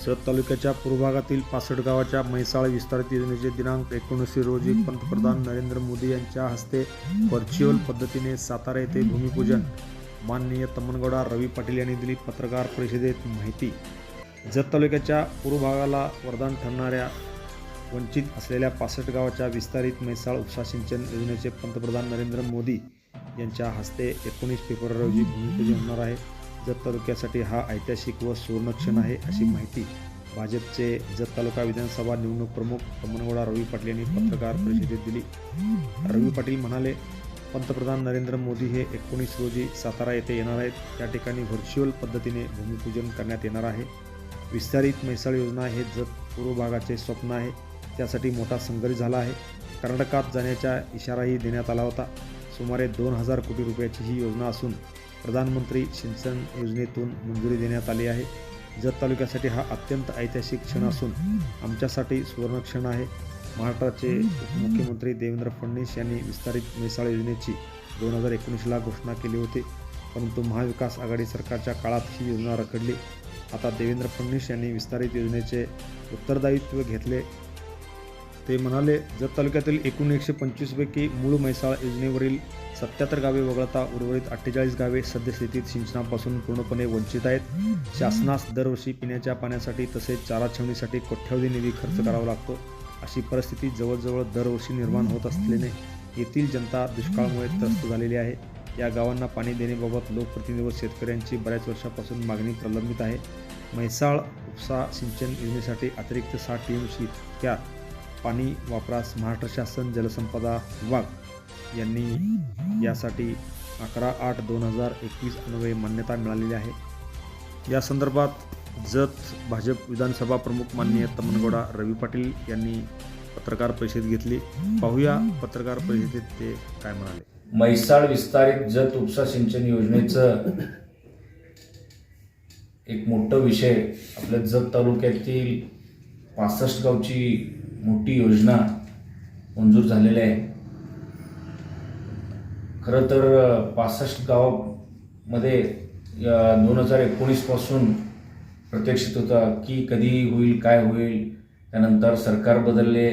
जत तालुक्याच्या पूर्व भागातील पासष्ट गावाच्या म्हैसाळ विस्तारित योजनेचे दिनांक एकोणीसशे रोजी पंतप्रधान नरेंद्र मोदी यांच्या हस्ते व्हर्च्युअल पद्धतीने सातारा येथे भूमिपूजन. माननीय तमनगौडा रवी पाटील यांनी दिली पत्रकार परिषदेत माहिती. जत तालुक्याच्या पूर्व भागाला वरदान ठरणाऱ्या वंचित असलेल्या पासष्ट गावाच्या विस्तारित म्हैसाळ उपसा सिंचन योजनेचे पंतप्रधान नरेंद्र मोदी यांच्या हस्ते एकोणीस फेब्रुवारी रोजी भूमिपूजन होणार आहे. जत तालुक्यासाठी हा ऐतिहासिक व सुवर्णक्षण आहे अशी माहिती भाजपचे जत तालुका विधानसभा निवडणूक प्रमुख कमनगोडा रवी पाटील यांनी पत्रकार परिषदेत दिली. रवी पाटील म्हणाले पंतप्रधान नरेंद्र मोदी हे एकोणीस रोजी सातारा येथे येणार आहेत. त्या ठिकाणी व्हर्च्युअल पद्धतीने भूमिपूजन करण्यात येणार आहे. विस्तारित म्हैसाळ योजना हे जत पूर्व भागाचे स्वप्न आहे. त्यासाठी मोठा संघर्ष झाला आहे. कर्नाटकात जाण्याचा इशाराही देण्यात आला होता. सुमारे दोन हजार कोटी रुपयाची ही योजना असून प्रधानमंत्री सिंचन योजनेतून मंजुरी देण्यात आली आहे. जत तालुक्यासाठी हा अत्यंत ऐतिहासिक क्षण असून आमच्यासाठी सुवर्णक्षण आहे. महाराष्ट्राचे उपमुख्यमंत्री देवेंद्र फडणवीस यांनी विस्तारित मिसाळ योजनेची दोन हजार एकोणीसला घोषणा केली होती. परंतु महाविकास आघाडी सरकारच्या काळात ही योजना रखडली. आता देवेंद्र फडणवीस यांनी विस्तारित योजनेचे उत्तरदायित्व घेतले. ते म्हणाले जत तालुक्यातील एकूण एकशे पंचवीसपैकी मूळ म्हैसाळ योजनेवरील सत्याहत्तर गावे वगळता उर्वरित अठ्ठेचाळीस गावे सद्यस्थितीत सिंचनापासून पूर्णपणे वंचित आहेत. शासनास दरवर्षी पिण्याच्या पाण्यासाठी तसेच चारा छावणीसाठी कोट्यावधी निधी खर्च करावा लागतो. अशी परिस्थिती जवळजवळ दरवर्षी निर्माण होत असल्याने येथील जनता दुष्काळामुळे त्रस्त झालेली आहे. या गावांना पाणी देण्याबाबत लोकप्रतिनिधी व शेतकऱ्यांची बऱ्याच वर्षापासून मागणी प्रलंबित आहे. म्हैसाळ उपसा सिंचन योजनेसाठी अतिरिक्त सहा टी एम सी इतक्या पाणी वापरास महाराष्ट्र शासन जलसंपदा विभाग यांनी यासाठी अकरा आठ दोन हजार एकवीस अन्वये मान्यता मिळालेली आहे. या संदर्भात जत भाजप विधानसभा प्रमुख माननीय तमनगोडा रवी पाटील यांनी पत्रकार परिषद घेतली. पाहूया पत्रकार परिषदेत ते काय म्हणाले. म्हैसाळ विस्तारित जत उपसा सिंचन योजनेचं एक मोठं विषय आपल्या जत तालुक्यातील पासष्ट गावची मोठी योजना मंजूर झालेली आहे. खरं तर पासष्ट गावामध्ये दोन हजार एकोणीसपासून प्रत्यक्षित होता की कधी होईल काय होईल. त्यानंतर सरकार बदलले.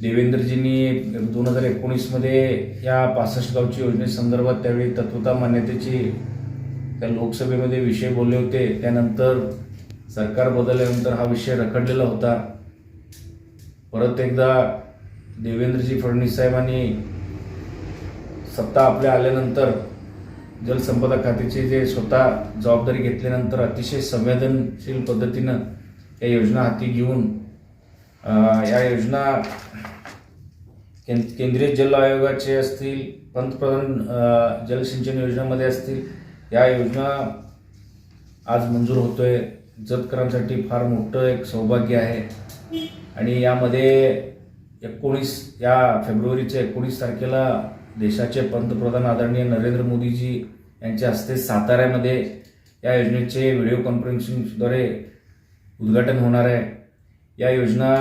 देवेंद्रजींनी दोन हजार एकोणीसमध्ये या पासष्ट गावची योजनेसंदर्भात त्यावेळी तत्वता मान्यतेची त्या लोकसभेमध्ये विषय बोलले होते. त्यानंतर सरकार बदलल्यानंतर हा विषय रखडलेला होता. परत एकदा देवेंद्रजी फडणवीस साहेबांनी सत्ता आपल्या आल्यानंतर जलसंपदा खात्याची जे स्वतः जबाबदारी घेतल्यानंतर अतिशय संवेदनशील पद्धतीनं या योजना हाती घेऊन या योजना कें केंद्रीय जल आयोगाचे असतील पंतप्रधान जलसिंचन योजनेमध्ये असतील या योजना आज मंजूर होतो आहे जतकरांसाठी फार मोठं एक सौभाग्य आहे. आणि यामध्ये एकोणीस या फेब्रुवारीच्या एकोणीस तारखेला देशाचे पंतप्रधान आदरणीय नरेंद्र मोदीजी यांच्या हस्ते साताऱ्यामध्ये या योजनेचे व्हिडिओ कॉन्फरन्सिंगद्वारे उद्घाटन होणार आहे. या योजना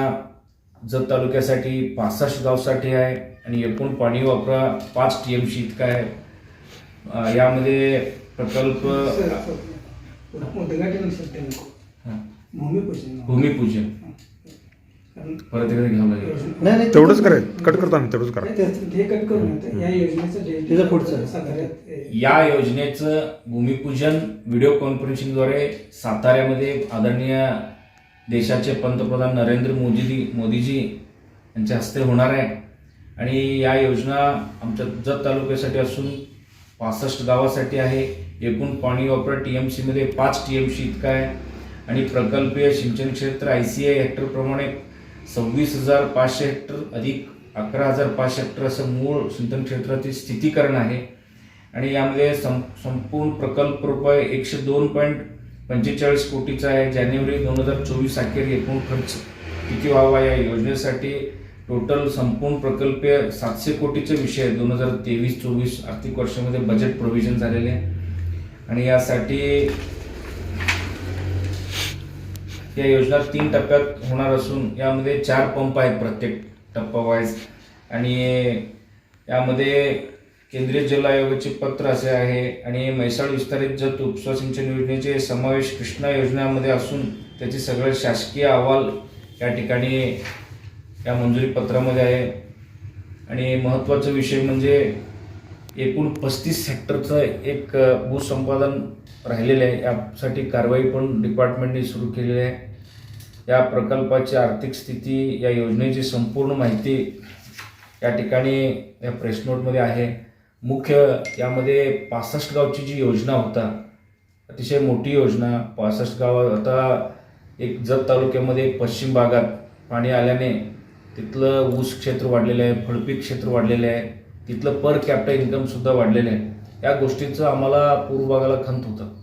जत तालुक्यासाठी पासष्ट गावसाठी आहे आणि एकूण पाणी वापरा पाच टी एम सी इतका आहे. यामध्ये प्रकल्प उद्घाटन हं, भूमिपूजन. परत एकदा घ्यावं लागेल. नाही नाही तेवढंच करायचं कट करतो आम्ही तेवढंच करा. हे कट करून. या योजनेचं पुढचं. या योजनेचं भूमिपूजन व्हिडिओ कॉन्फरन्सिंगद्वारे साताऱ्यामध्ये आदरणीय देशाचे पंतप्रधान नरेंद्र मोदीजी मोदीजी यांच्या हस्ते होणार आहे. आणि या योजना आमच्या जत तालुक्यासाठी असून पासष्ट गावासाठी आहे. एकूण पाणी वापर टी एम सीमध्ये पाच टी एम सी इतका आहे. आणि प्रकल्पीय सिंचन क्षेत्र आय सी आय हेक्टरप्रमाणे सव्वीस हजार पाचशे हेक्टर अधिक अकरा हजार पाचशे हेक्टर असं मूळ सिंचन क्षेत्रातील स्थितीकरण आहे. आणि यामध्ये सं संपूर्ण प्रकल्प रुपये एकशे दोन पॉईंट पंचेचाळीस कोटीचा आहे. जानेवारी दोन हजार चोवीस अखेर एकूण खर्च किती व्हावा या योजनेसाठी टोटल संपूर्ण प्रकल्प सातशे कोटीचे विषय आहे. दोन हजार तेवीस चोवीस आर्थिक वर्षामध्ये बजेट प्रोव्हिजन झालेले आहे. आणि यासाठी या योजना तीन टप्प्यात होणार असून यामध्ये चार पंप आहेत प्रत्येक टप्पा वाईज आणि यामध्ये केंद्रीय जल आयोगाचे पत्र असे आहे आणि म्हैसाळ विस्तारित जत उपसा सिंचन योजनेचे समावेश कृष्णा योजनेमध्ये असून त्याचे सगळे शासकीय अहवाल या ठिकाणी या मंजुरी पत्रामध्ये आहे. आणि महत्त्वाचा विषय म्हणजे एकूण पस्तीस हेक्टरचं एक भूसंपादन राहिलेलं आहे. यासाठी कारवाई पण डिपार्टमेंटने सुरू केलेली आहे. या प्रकल्पाची आर्थिक स्थिती या योजनेची संपूर्ण माहिती या ठिकाणी या प्रेस नोटमध्ये आहे. मुख्य यामध्ये पासष्ट गावची जी योजना होता अतिशय मोठी योजना. पासष्ट गाव आता एक जत तालुक्यामध्ये पश्चिम भागात पाणी आल्याने तिथलं ऊस क्षेत्र वाढलेलं आहे फळपीक क्षेत्र वाढलेलं आहे. तिथलं पर कॅपिटा इन्कम सुद्धा वाढलेलं आहे. या गोष्टीचं आम्हाला पूर्व भागाला खंत होतं.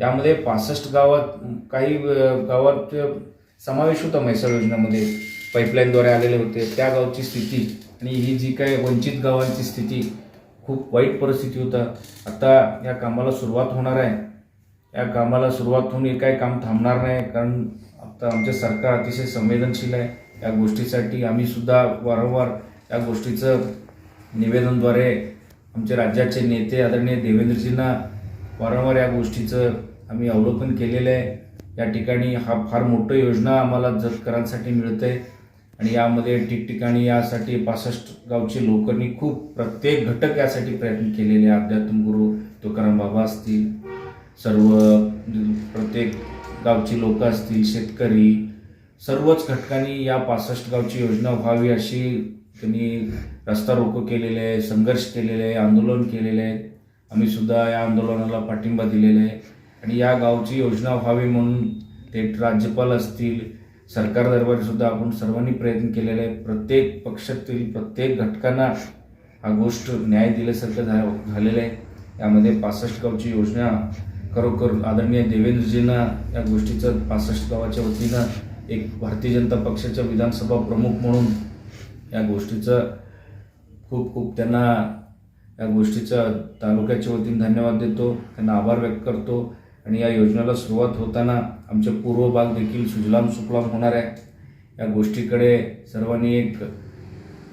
यामध्ये पासष्ट गावात काही गावात समावेश होता म्हैसाळ योजनेमध्ये. पाईपलाईनद्वारे आलेले होते. त्या गावची स्थिती आणि ही जी काही वंचित गावांची स्थिती खूप वाईट परिस्थिती होता. आता या कामाला सुरुवात होणार आहे. या कामाला सुरुवात होऊन हे काही काम थांबणार नाही कारण आता आमचे सरकार अतिशय संवेदनशील आहे. या गोष्टीसाठी आम्हीसुद्धा वारंवार या गोष्टीचं निवेदनद्वारे आमचे राज्याचे नेते आदरणीय देवेंद्रजींना वारंवार या गोष्टीचं आम्ही अवलोकन केलेलं आहे. या ठिकाणी हा फार मोठं योजना आम्हाला जतकरांसाठी मिळते आहे आणि यामध्ये ठिकठिकाणी यासाठी पासष्ट गावचे लोकांनी खूप प्रत्येक घटक यासाठी प्रयत्न केलेले आहे अध्यात्म गुरु तुकाराम बाबा असतील सर्व प्रत्येक गावची लोकं असतील शेतकरी सर्वच घटकांनी या पासष्ट गावची योजना व्हावी अशी त्यांनी रस्ता रोको केलेले आहे संघर्ष केलेले आहे आंदोलन केलेले आहे आम्ही सुद्धा या आंदोलनाला पाठिंबा दिलेला आहे. आणि या गावची योजना व्हावी म्हणून ते राज्यपाल असतील सरकार दरबारी सुद्धा आपण सर्वांनी प्रयत्न केलेले आहे. प्रत्येक पक्षातील प्रत्येक घटकांना हा गोष्ट न्याय दिल्यासारखं झा झालेलं आहे. यामध्ये पासष्ट गावची योजना खरोखर आदरणीय देवेंद्रजींना या गोष्टीचं पासष्ट गावाच्या वतीनं एक भारतीय जनता पक्षाच्या विधानसभा प्रमुख म्हणून या गोष्टीचं खूप खूप त्यांना या गोष्टीचा तालुक्याच्या वतीने धन्यवाद देतो. त्यांना आभार व्यक्त करतो. आणि या योजनेला सुरुवात होताना आमचे पूर्व भाग देखील सुजलाम सुफलाम होणार आहे या गोष्टीकडे सर्वांनी एक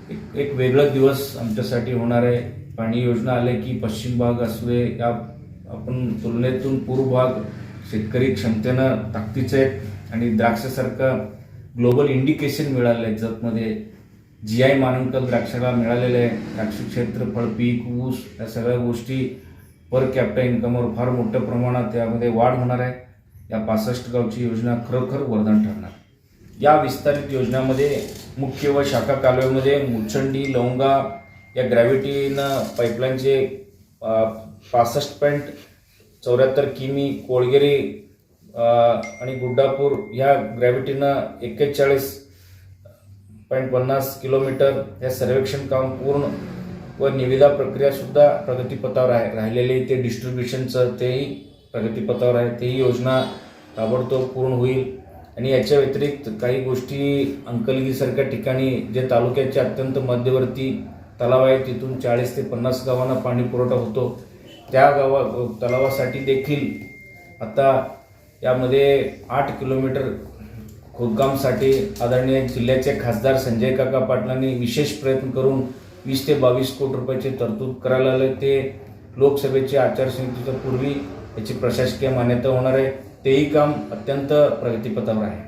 एक एक वेगळा दिवस आमच्यासाठी होणार आहे. पाणी योजना आले की पश्चिम भाग असले या आपण तुलनेतून पूर्व भाग शेतकरी क्षमतेनं ताकदीचे आहेत. आणि द्राक्षासारखं ग्लोबल इंडिकेशन मिळालं आहे जगमध्ये. जी आय मानांकन द्राक्षाला मिळालेलं आहे. द्राक्ष क्षेत्र फळपीक ऊस या सगळ्या गोष्टी पर कॅपिटल इन्कमवर फार मोठ्या प्रमाणात यामध्ये वाढ होणार आहे. या पासष्ट गावची योजना खरोखर वरदान ठरणार. या विस्तारित योजनामध्ये मुख्य व शाखा कालव्यामध्ये मुचंडी लवंगा या ग्रॅव्हिटीनं पाईपलाईनचे पासष्ट पॉईंट चौऱ्याहत्तर किमी कोळगेरी आणि गुड्डापूर ह्या ग्रॅव्हिटीनं एक्केचाळीस पॉईंट पन्नास किलोमीटर हे सर्वेक्षण काम पूर्ण व निविदा प्रक्रिया सुद्धा प्रगतीपथावर आहे. राहिलेले ते डिस्ट्रीब्युशनचं तेही प्रगतीपथावर आहे. तेही योजना ताबडतोब पूर्ण होईल. आणि याच्या व्यतिरिक्त काही गोष्टी अंकलगीसारख्या ठिकाणी जे तालुक्याचे अत्यंत मध्यवर्ती तलाव आहे तिथून चाळीस ते पन्नास गावांना पाणी पुरवठा होतो. त्या गावा तलावासाठी देखील आता यामध्ये आठ किलोमीटर खोदकामसाठी आदरणीय जिल्ह्याचे खासदार संजय काका पाटलांनी विशेष प्रयत्न करून वीस ते बावीस कोटी रुपयाची तरतूद करायला आले ते लोकसभेची आचारसंहितेच्या पूर्वी याची प्रशासकीय मान्यता होणार आहे. तेही काम अत्यंत प्रगतीपथावर आहे.